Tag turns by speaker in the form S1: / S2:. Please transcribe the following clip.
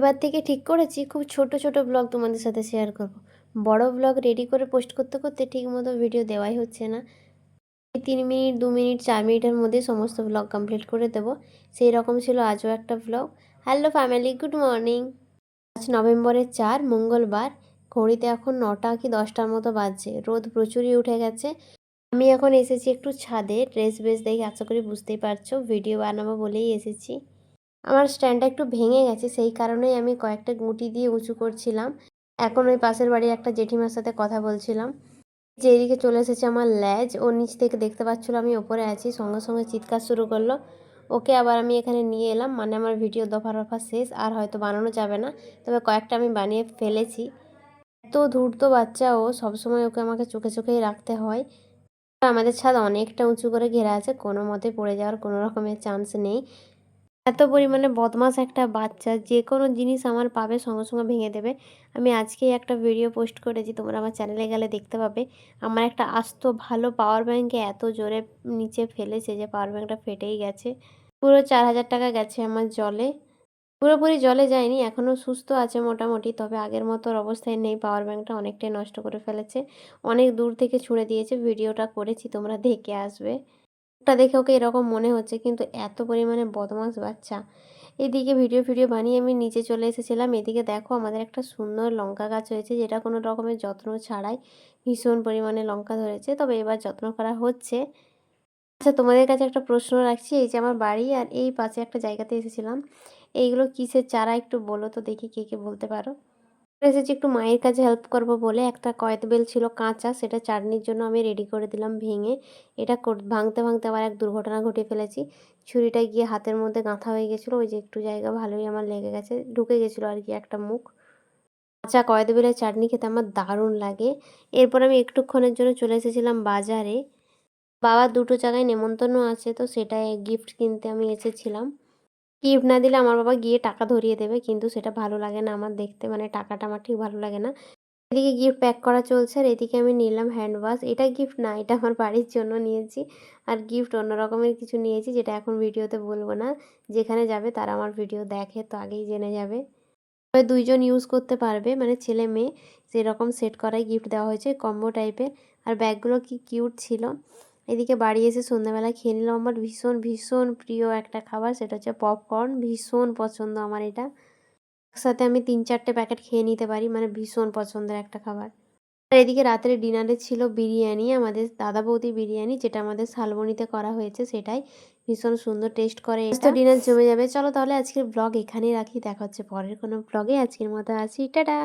S1: এবার থেকে ঠিক করেছি, খুব ছোট ছোট ব্লগ তোমাদের সাথে শেয়ার করব। বড় ব্লগ রেডি করে পোস্ট করতে করতে ঠিক মতো ভিডিও দেওয়াই হচ্ছে না। তিন মিনিট, দু মিনিট, চার মিনিটের মধ্যে সমস্ত ব্লগ কমপ্লিট করে দেব। সেই রকম ছিল আজও একটা blog hello family good morning আজ নভেম্বরের চার, মঙ্গলবার। ঘড়িতে এখন নটা কি দশটার মতো বাজছে। রোদ প্রচুরই উঠে গেছে। আমি এখন এসেছি একটু ছাদে ড্রেস বেস দেখে আশা করি বুঝতেই পারছ ভিডিও বানাবো বলেই এসেছি। আমার স্ট্যান্ডটা একটু ভেঙে গেছে, সেই কারণেই আমি কয়েকটা গুঁটি দিয়ে উঁচু করছিলাম। এখন ওই পাশের বাড়ির একটা জেঠিমার সাথে কথা বলছিলাম। যে এদিকে চলে এসেছে আমার ল্যাজ, ও নিচ থেকে দেখতে পাচ্ছিলো আমি ওপরে আছি, সঙ্গে সঙ্গে চিৎকার শুরু করল। ওকে আবার আমি এখানে নিয়ে এলাম মানে আমার ভিডিও দফা রফা শেষ, আর হয়তো বানানো যাবে না। তবে কয়েকটা আমি বানিয়ে ফেলেছি। এত ধূর্ত বাচ্চা ও, সবসময় ওকে আমাকে চোখে চোখেই রাখতে হয়। আমাদের ছাদ অনেকটা উঁচু করে ঘেরা আছে, কোনো মতে পড়ে যাওয়ার কোনো রকমের চান্স নেই। এত পরিমাণে বদমাস একটা বাচ্চা, যে কোনো জিনিস আমার পাবে সঙ্গে সঙ্গে ভেঙে দেবে। আমি আজকেই একটা ভিডিও পোস্ট করেছি, তোমরা আমার চ্যানেলে গেলে দেখতে পাবে। আমার একটা আস্ত ভালো পাওয়ার ব্যাঙ্কে এত জোরে নিচে ফেলেছে যে পাওয়ার ব্যাঙ্কটা ফেটেই গেছে। পুরো চার হাজার টাকা গেছে আমার জলে। পুরোপুরি জলে যায়নি এখনও সুস্থ আছে মোটামুটি, তবে আগের মতো অবস্থায় নেই পাওয়ার ব্যাঙ্কটা অনেকটাই নষ্ট করে ফেলেছে। অনেক দূর থেকে ছুঁড়ে দিয়েছে ভিডিওটা করেছি, তোমরা দেখে আসবে। ওটা দেখে ওকে এরকম মনে হচ্ছে, কিন্তু এত পরিমাণে বদমাস বাচ্চা। এদিকে ভিডিও ভিডিও বানিয়ে আমি নিচে চলে এসেছিলাম। এদিকে দেখো আমাদের একটা সুন্দর লঙ্কা গাছ হয়েছে, যেটা কোনো রকমের যত্ন ছাড়াই ভীষণ পরিমাণে লঙ্কা ধরেছে। তবে এবার যত্ন করা হচ্ছে। আচ্ছা তোমাদের কাছে একটা প্রশ্ন রাখছি, এই যে আমার বাড়ি আর এই পাশে একটা জায়গাতে এসেছিলাম, এইগুলো কিসের চারা একটু বলো তো দেখি কে কে বলতে পারো। এসেছি একটু মায়ের কাছে হেল্প করব বলে। একটা কয়েত বেল ছিল কাঁচা, সেটা চাটনির জন্য আমি রেডি করে দিলাম ভেঙে। এটা ভাঙতে ভাঙতে আবার এক দুর্ঘটনা ঘটিয়ে ফেলেছি। ছুরিটা গিয়ে হাতের মধ্যে গাঁথা হয়ে গেছিল। ওই যে একটু জায়গা ভালোই আমার লেগে গেছে, ঢুকে গেছিল আর কি একটা মুখ। কাঁচা কয়েদ বেলের চাটনি খেতে আমার দারুণ লাগে। এরপর আমি একটুক্ষণের জন্য চলে এসেছিলাম বাজারে। বাবার দুটো জায়গায় নেমন্তন্ন আছে, তো সেটাই গিফট কিনতে আমি এসেছিলাম। গিফট না দিলে আমার বাবা গিয়ে টাকা ধরিয়ে দেবে, কিন্তু সেটা ভালো লাগে না আমার দেখতে। মানে টাকাটা আমার ঠিক ভালো লাগে না। এদিকে গিফট প্যাক করা চলছে আর এদিকে আমি নিলাম হ্যান্ড ওয়াশ এটা গিফট না, এটা আমার বাড়ির জন্য নিয়েছি। আর গিফট অন্য রকমের কিছু নিয়েছি, যেটা এখন ভিডিওতে বলব না। যেখানে যাবে তারা আমার ভিডিও দেখে, তো আগেই জেনে যাবে। তবে দুইজন ইউজ করতে পারবে মানে ছেলে মেয়ে। সেরকম সেট করাই গিফট দেওয়া হয়েছে কম্বো টাইপের আর ব্যাগগুলো কি কিউট ছিল। এদিকে বাড়ি এসে সন্ধ্যাবেলা খেয়ে নিলাম আমার ভীষণ ভীষণ প্রিয় একটা খাবার সেটা হচ্ছে পপকর্ন ভীষণ পছন্দ আমার এটা। একসাথে আমি তিন চারটে প্যাকেট খেয়ে নিতে পারি মানে ভীষণ পছন্দের একটা খাবার। আর এদিকে রাতের ডিনারে ছিল বিরিয়ানি আমাদের দাদা বৌদি বিরিয়ানি যেটা আমাদের শালবনিতে করা হয়েছে সেটাই। ভীষণ সুন্দর টেস্ট করে তো ডিনার জমে যাবে। চলো তাহলে আজকের ব্লগ এখানেই রাখি। দেখা হচ্ছে পরের কোনো ব্লগে আজকের মতো আছি। টাটা!